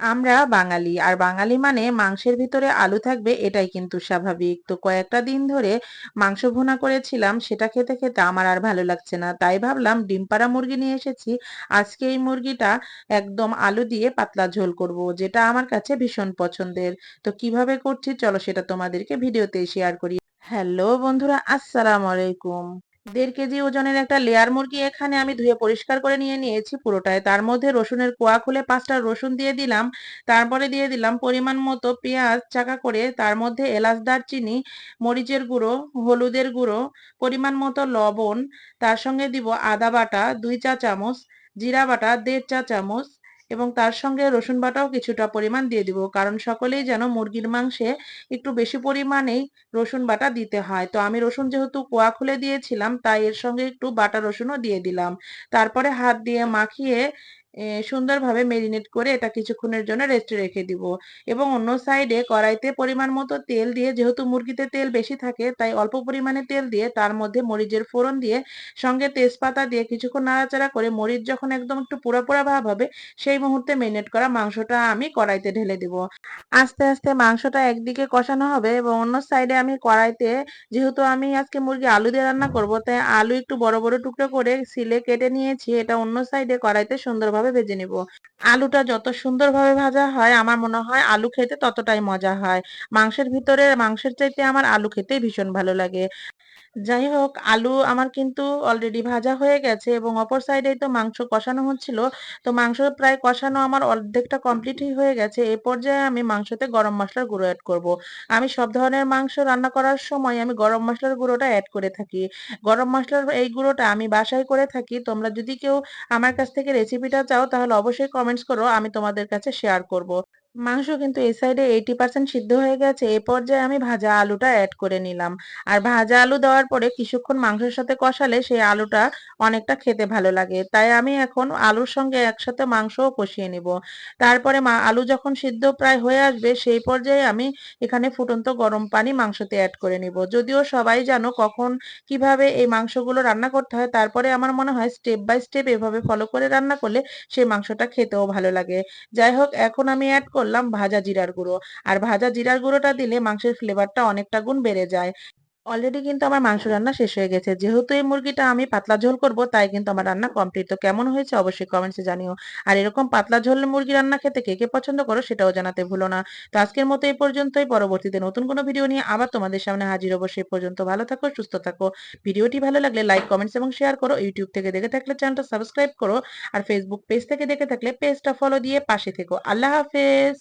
আমরা বাঙালি, আর বাঙালি মানে মাংসের ভিতরে আলু থাকবে, এটাই কিন্তু স্বাভাবিক। তো কয়েকটা দিন ধরে মাংস ভুনা করেছিলাম, সেটা খেতে খেতে আমার আর ভালো লাগছে না। তাই ভাবলাম ডিম পাড়া মুরগি নিয়ে এসেছি, আজকে এই মুরগিটা একদম আলু দিয়ে পাতলা ঝোল করব, যেটা আমার কাছে ভীষণ পছন্দের। তো কীভাবে করছি, চলো সেটা তোমাদেরকে ভিডিওতে শেয়ার করি। হ্যালো বন্ধুরা, আসসালামু আলাইকুম। দেড় কেজি ওজনের একটা লেয়ার মুরগি এখানে আমি ধুয়ে পরিষ্কার করে নিয়ে নিয়েছি পুরোটাই। তার মধ্যে রসুনের কোয়া খুলে পাঁচটা রসুন দিয়ে দিলাম। তারপরে দিয়ে দিলাম পরিমাণ মতো পেঁয়াজ চাকা করে, তার মধ্যে এলাচ দারচিনি, মরিচের গুঁড়ো, হলুদের গুঁড়ো, পরিমাণ মতো লবণ, তার সঙ্গে দিব আদা বাটা দুই চা চামচ, জিরা বাটা দেড় চা চামচ এবং তার সঙ্গে রসুন বাটাও কিছুটা পরিমাণ দিয়ে দিব। কারণ সকলেই যেন মুরগির মাংসে একটু বেশি পরিমাণেই রসুন বাটা দিতে হয়। তো আমি রসুন যেহেতু কোয়া খুলে দিয়েছিলাম, তাই এর সঙ্গে একটু বাটা রসুনও দিয়ে দিলাম। তারপরে হাত দিয়ে মাখিয়ে সুন্দরভাবে মেরিনেট করে এটা কিছুক্ষণের জন্য রেস্টে রেখে দিব। এবং অন্য সাইডে কড়াইতে পরিমাণ মতো তেল দিয়ে, যেহেতু মুরগিতে তেল বেশি থাকে, তাই অল্প পরিমাণে তেল দিয়ে তার মধ্যে মরিচের ফোড়ন দিয়ে সঙ্গে তেজপাতা দিয়ে কিছুক্ষণ নাড়াচাড়া করে মরিচ যখন একদম একটু পোড়া ভাব হবে, সেই মুহূর্তে মেরিনেট করা মাংসটা আমি কড়াইতে ঢেলে দিব। আস্তে আস্তে মাংসটা একদিকে কষানো হবে এবং অন্য সাইডে আমি কড়াইতে, যেহেতু আমি আজকে মুরগি আলু দিয়ে রান্না করব, তাই আলু একটু বড় বড় টুকরো করে সিলে কেটে নিয়েছি, এটা অন্য সাইডে কড়াইতে সুন্দরভাবে ভেজে নিব। আলুটা যত সুন্দরভাবে ভাজা হয়, আমার মনে হয় আলু খেতে ততটাই মজা হয়। মাংসের ভিতরে, মাংসের চাইতে আমার আলু খেতে ভীষণ ভালো লাগে। যাই হোক, আলু আমার কিন্তু অলরেডি ভাজা হয়ে গেছে এবং অপর সাইডেই তো মাংস কষানো হচ্ছিল। তো মাংস প্রায় কষানো আমার অর্ধেকটা কমপ্লিটই হয়ে গেছে। এই পর্যায়ে আমি মাংসতে গরম মশলার গুঁড়ো অ্যাড করব। আমি সব ধরনের মাংস রান্না করার সময় আমি গরম মশলার গুঁড়োটা অ্যাড করে থাকি। গরম মশলার এই গুঁড়োটা আমি বাসায় করে থাকি। তোমরা যদি কেউ আমার কাছ থেকে রেসিপিটা চাও তাহলে অবশ্যই কমেন্টস করো আমি তোমাদের কাছে শেয়ার করব। মাংস কিন্তু এই সাইডে এইটি পার্সেন্ট সিদ্ধ হয়ে গেছে। এ পর্যায়ে আমি ভাজা আলুটা অ্যাড করে নিলাম। আর ভাজা আলু দেওয়ার পরে কিছুক্ষণ মাংসের সাথে কষালে সেই আলুটা অনেকটা খেতে ভালো লাগে। তাই আমি এখন আলুর সঙ্গে একসাথে মাংসও কষিয়ে নিব। তারপরে মা, আলু যখন সিদ্ধ প্রায় হয়ে আসবে, সেই পর্যায়ে আমি এখানে ফুটন্ত গরম পানি মাংসতে অ্যাড করে নিব। যদিও সবাই জানো কখন কীভাবে এই মাংসগুলো রান্না করতে হয়, তারপরে আমার মনে হয় স্টেপ বাই স্টেপ এভাবে ফলো করে রান্না করলে সেই মাংসটা খেতেও ভালো লাগে। যাই হোক, এখন আমি অ্যাড করলাম ভাজা জিরার গুঁড়ো। আর ভাজা জিরার গুঁড়োটা দিলে মাংসের ফ্লেভারটা অনেকটা গুণ বেড়ে যায়। অলরেডি কিন্তু আমার মাংস রান্না শেষ হয়ে গেছে। যেহেতু এই মুরগিটা আমি পাতলা ঝোল করব, তাই কিন্তু আমার রান্না কমপ্লিট তো কেমন হয়েছে অবশ্যই কমেন্টসে জানিও। আর এরকম পাতলা ঝোল মুরগি রান্না খেতে কে কে পছন্দ করো সেটাও জানাতে ভুলো না। তো আজকের মতো এই পর্যন্তই। পরবর্তীতে নতুন কোনো ভিডিও নিয়ে আবার তোমাদের সামনে হাজির হব সেই পর্যন্ত। ভালো থাকো, সুস্থ থাকো। ভিডিওটি ভালো লাগলে লাইক কমেন্টস এবং শেয়ার করো। ইউটিউব থেকে দেখে থাকলে চ্যানেলটা সাবস্ক্রাইব করো। আর ফেসবুক পেজ থেকে দেখে থাকলে পেজটা ফলো দিয়ে পাশে থেকো। আল্লাহ হাফেজ!